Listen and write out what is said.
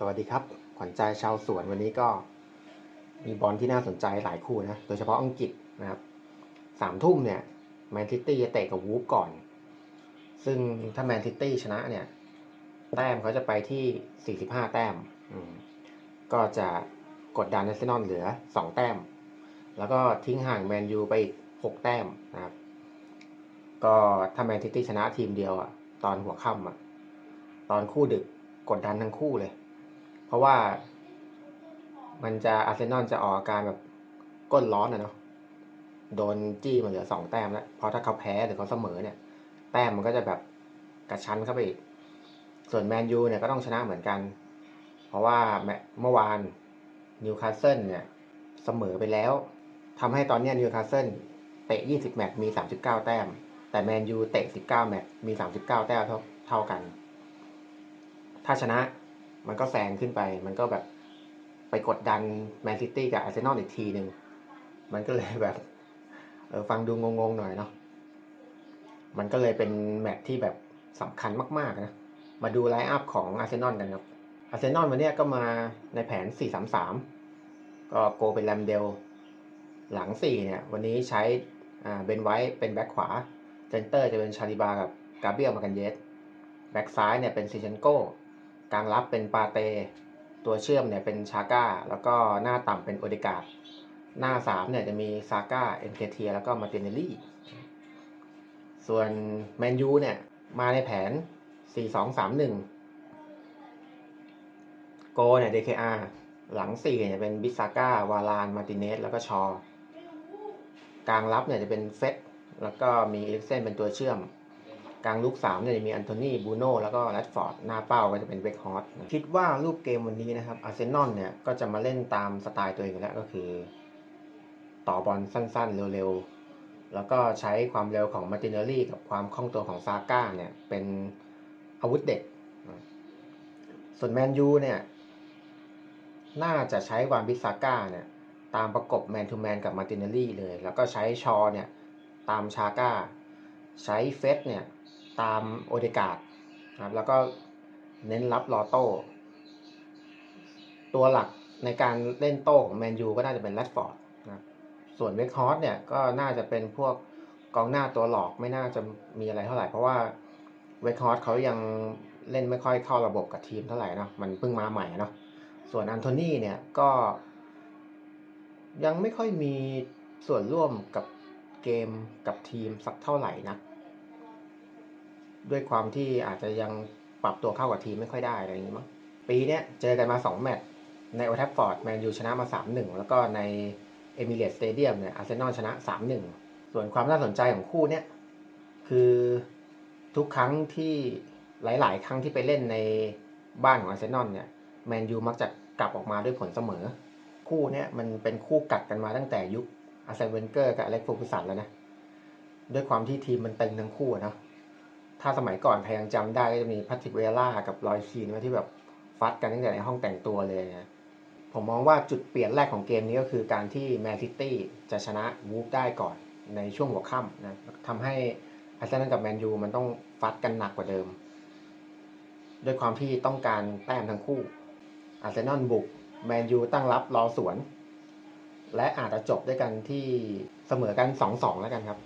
สวัสดีครับ ขวัญใจชาวสวนวันนี้ก็มีบอลที่น่าสนใจหลายคู่นะ โดยเฉพาะอังกฤษนะครับสามทุ่มเนี่ยแมนซิตี้จะเตะกับวูฟก่อน ซึ่งถ้าแมนซิตี้ชนะเนี่ย แต้มเขาจะไปที่ 45 แต้มอืมก็จะกดดันอาร์เซนอลเหลือ 2 แต้ม แล้วก็ทิ้งห่างแมนยูไปอีก 6 แต้มนะครับ ก็ถ้าแมนซิตี้ชนะทีมเดียวอะตอนหัวค่ำอะตอนคู่ดึกกดดันทั้งคู่เลย เพราะว่ามันจะอาร์เซนอลจะออกอาการแบบก้นร้อนนะเนาะโดนจี้มาเหลือสองแต้มแล้วเพราะถ้าเขาแพ้หรือเขาเสมอเนี่ย แต้มมันก็จะแบบกระชั้นเข้าไปอีก ส่วนแมนยูเนี่ยก็ต้องชนะเหมือนกัน เพราะว่าเมื่อวานนิวคาสเซิลเนี่ยเสมอไปแล้วทำให้ตอนนี้นิวคาสเซิลเตะ 20 แมตช์มี 39 แต้ม แต่แมนยูเตะ 19 แมตช์มี 39 แต้มเท่าเท่ากัน ถ้าชนะ มันก็แซงขึ้นไป มันก็แบบไปกดดันแมนซิตี้กับอาร์เซนอลอีกทีหนึ่ง มันก็เลยแบบเออฟังดูงงๆหน่อยเนาะ มันก็เลยเป็นแมตช์ที่แบบสำคัญมากๆนะ มาดูไลน์อัพของอาร์เซนอลกันครับ อาร์เซนอลวันนี้ก็มาในแผน 4-3-3 ก็โกเป็นแรมเดล หลัง 4 เนี่ย วันนี้ใช้อ่าเบนไว้เป็นแบ็คขวา เซนเตอร์จะเป็นชาลิบากับกาเบียลมากันเยส แบ็คซ้ายเนี่ยเป็นซิเชนโก กลางรับเป็นปาเต ตัวเชื่อมเนี่ยเป็นชาก้า แล้วก็หน้าต่ำเป็นโอเดกาดหน้าสามเนี่ยจะมีซาก้าเอ็นเคเทียแล้วก็มาร์ตินเนลลี่ ส่วนแมนยูเนี่ย มาในแผน 4-2-3-1 โกเนี่ย DKR หลัง4เนี่ยเป็นบิซาก้าวาลานมาติเนสแล้วก็ชอ กลางรับเนี่ยจะเป็นเฟสแล้วก็มีเอลิกเซนเป็นตัวเชื่อม กลางลูกสามเนี่ยจะมีอันโทนีบูโน่แล้วก็แรดฟอร์ดหน้าเป้าก็จะเป็นเวกฮอตคิดว่ารูปเกมวันนี้นะครับอาร์เซนอลเนี่ยก็จะมาเล่นตามสไตล์ตัวเองแล้วก็คือ ต่อบอลสั้นๆ เร็วๆ แล้วก็ใช้ความเร็วของมาร์ตินเนลลี่กับความคล่องตัวของซาก้าเนี่ยเป็นอาวุธเด็ก ส่วนแมนยูเนี่ยน่าจะใช้วานบิซาก้าเนี่ยตามประกบแมนทูแมนกับมาร์ตินเนลลี่เลย แล้วก็ใช้ชอเนี่ยตามชาก้า ใช้เฟสเนี่ย ตามโอเดกาดนะครับแล้วก็เน้นรับลอโต้ ตัวหลักในการเล่นโต้ของแมนยูก็น่าจะเป็นแรดฟอร์ดนะส่วนเวกฮอสเนี่ยก็น่าจะเป็นพวกกองหน้าตัวหลอกไม่น่าจะมีอะไรเท่าไหร่ เพราะว่าเวกฮอสเขายังเล่นไม่ค่อยเข้าระบบกับทีมเท่าไหร่นะมันเพิ่งมาใหม่เนาะส่วนอันโทนีเนี่ยก็ ยังไม่ค่อยมีส่วนร่วมกับเกมกับทีมสักเท่าไหร่นะ ด้วยความที่อาจจะยังปรับตัวเข้ากับทีมไม่ค่อยได้อะไรอย่างนี้มั้งปีเนี้ยเจอกันมา 2 แมตช์ในโอทัฟฟอร์ดแมนยูชนะมา 3-1 แล้วก็ในเอมิเรตสเตเดียมเนี่ยอาร์เซนอลชนะ 3-1 ส่วนความน่าสนใจของคู่เนี้ยคือทุกครั้งที่หลาย ๆ ครั้งที่ไปเล่นในบ้านของอาร์เซนอลเนี่ยแมนยูมักจะกลับออกมาด้วยผลเสมอ คู่เนี้ยมันเป็นคู่กัดกันมาตั้งแต่ยุคอาร์เซนเวนเกอร์กับอเล็กฟูกุสันแล้วนะด้วยความที่ทีมมันเตึงทั้งคู่นะ ถ้าสมัยก่อนใครยังจำได้ก็จะมีพัตติกเวล่ากับลอยคีนที่แบบฟัดกันตั้งแต่ในห้องแต่งตัวเลยนะผมมองว่าจุดเปลี่ยนแรกของเกมนี้ก็คือการที่แมนซิตี้จะชนะวูฟได้ก่อนในช่วงหัวค่ำนะทำให้อาร์เซนอลกับแมนยูมันต้องฟัดกันหนักกว่าเดิม ด้วยความที่ต้องการแต้มทั้งคู่ อาร์เซนอลบุก แมนยูตั้งรับรอสวน และอาจจะจบด้วยกันที่เสมอกัน 2-2 แล้วกันครับ